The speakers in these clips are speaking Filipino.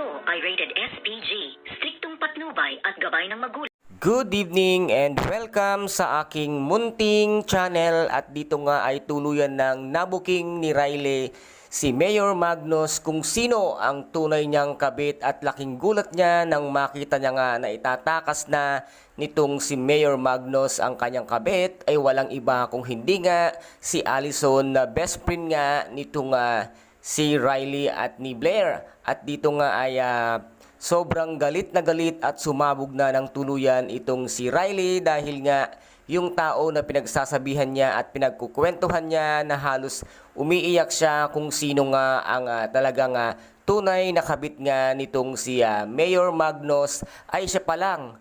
ito ay rated SPG, striktong patnubay at gabay ng magulang. Good evening and welcome sa aking munting channel at dito nga ay tuluyan ng nabuking ni Riley si Mayor Magnus kung sino ang tunay niyang kabit at laking gulat niya nang makita niya nga na itatakas na nitong si Mayor Magnus ang kanyang kabit ay walang iba kung hindi nga si Allison na best friend nga nitong uh, si Riley at ni Blair. At dito nga ay ah, Sobrang galit na galit at sumabog na ng tuluyan itong si Riley dahil nga yung tao na pinagsasabihan niya at pinagkukwentuhan niya na halos umiiyak siya kung sino nga ang ah, talagang ah, tunay na kabit nga nitong si ah, Mayor Magnus ay siya pa lang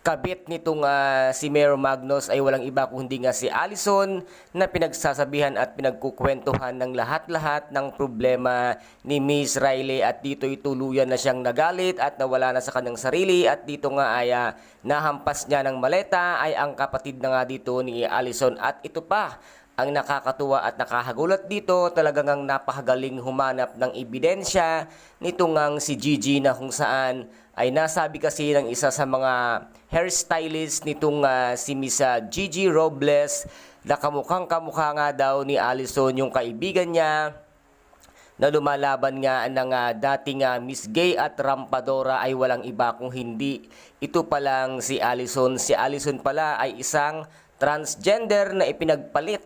kabit nitong ah, si Mayor Magnus ay walang iba kundi nga si Allison na pinagsasabihan at pinagkukwentuhan ng lahat-lahat ng problema ni Miss Riley. At dito tuluyan na siyang nagalit at nawala na sa kanyang sarili. At dito nga ay ah, nahampas niya ng maleta ay ang kapatid na nga dito ni Allison at ito pa ang nakakatuwa at nakakagulat dito talagang ang napakagaling humanap ng ebidensya nitong ang si Gigi na kung saan ay nasabi kasi ng isa sa mga hairstylist nitong ah, si Miss ah, Gigi Robles. Na kamukhang kamukha nga daw ni Allison yung kaibigan niya na lumalaban nga ng ah, dating ah, Miss Gay at Rampadora ay walang iba kung hindi ito pa lang si Allison. Si Allison pala ay isang transgender na ipinagpalit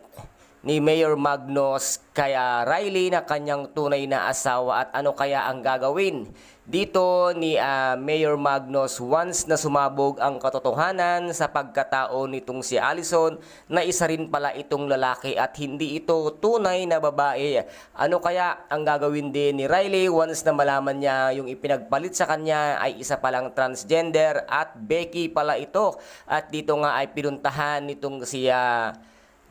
ni Mayor Magnus kaya Riley na kanyang tunay na asawa at ano kaya ang gagawin dito ni ah, Mayor Magnus once na sumabog ang katotohanan sa pagkatao nitong si Allison na isa rin pala itong lalaki at hindi ito tunay na babae. Ano kaya ang gagawin din ni Riley once na malaman niya yung ipinagpalit sa kanya ay isa palang transgender at Becky pala ito. At dito nga ay pinuntahan nitong si ah,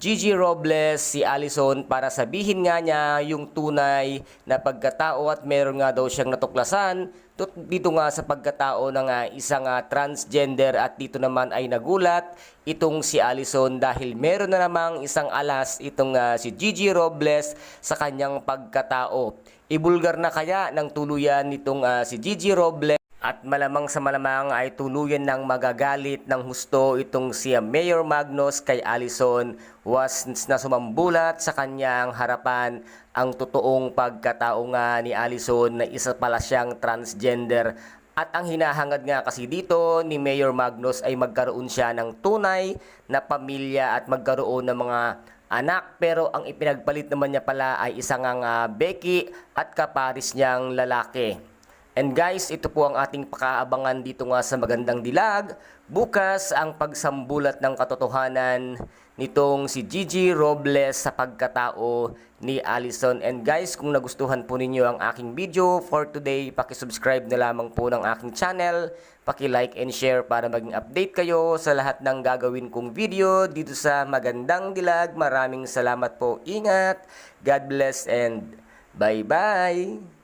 Gigi Robles, si Allison para sabihin nga niya yung tunay na pagkatao at meron nga daw siyang natuklasan dito nga sa pagkatao ng ah, isang ah, transgender at dito naman ay nagulat itong si Allison dahil meron na namang isang alas itong ah, si Gigi Robles sa kanyang pagkatao. Ibulgar na kaya ng tuluyan nitong si Gigi Robles at malamang sa malamang ay tuluyan ng magagalit ng husto itong si Mayor Magnus kay Allison was na sumambulat sa kanyang harapan ang totoong pagkatao nga ni Allison na isa pala siyang transgender. At ang hinahangad nga kasi dito ni Mayor Magnus ay magkaroon siya ng tunay na pamilya at magkaroon ng mga anak pero ang ipinagpalit naman niya pala ay isang nga Becky at kaparis niyang lalaki. And guys, ito po ang ating pakaabangan dito nga sa Magandang Dilag. Bukas ang pagsambulat ng katotohanan nitong si Gigi Robles sa pagkatao ni Allison. And guys, kung nagustuhan po ninyo ang aking video for today, pakisubscribe na lamang po ng aking channel. Paki-like and share para maging update kayo sa lahat ng gagawin kong video dito sa Magandang Dilag. Maraming salamat po. Ingat. God bless and bye-bye.